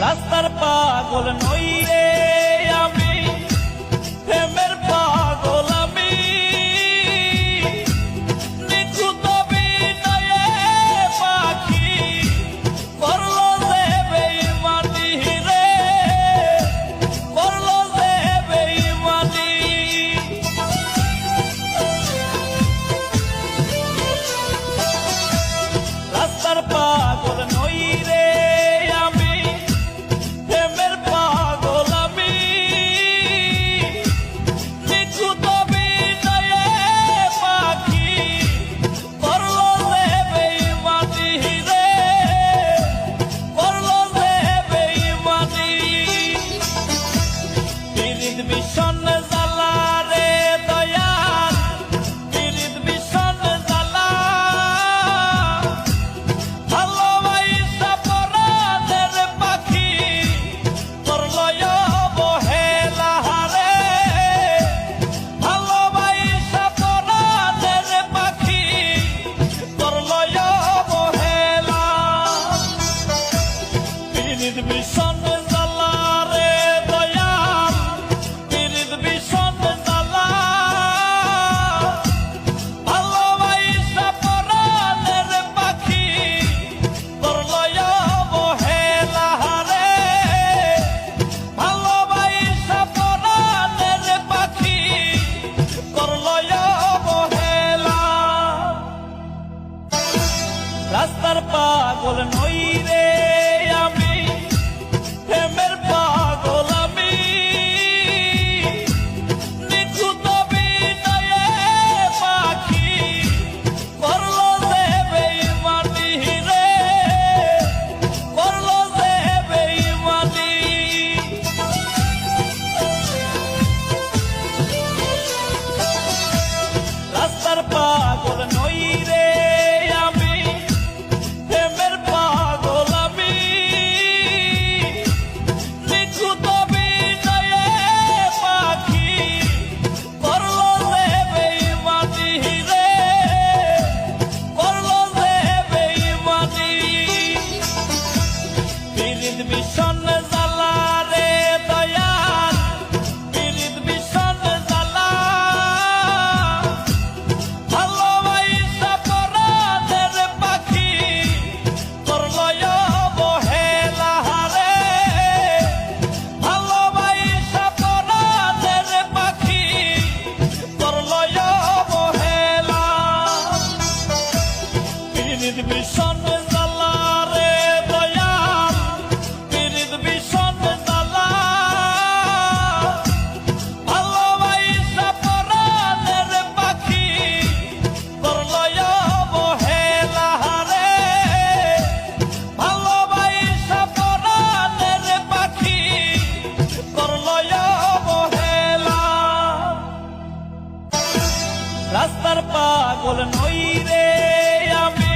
রাস্তার পাগল নইরে Nişanlı pulling ভীষণ জ্বালা রে দয়াল, পীড়িত ভীষণ জ্বালা। ভালোবাসা পরাণের পাখি করল বহেলা হারে ভালোবাসা পরাণের পাখি করল বহেলা পীড়িত ভীষণ রাস্তার পাগল নই রে আমি।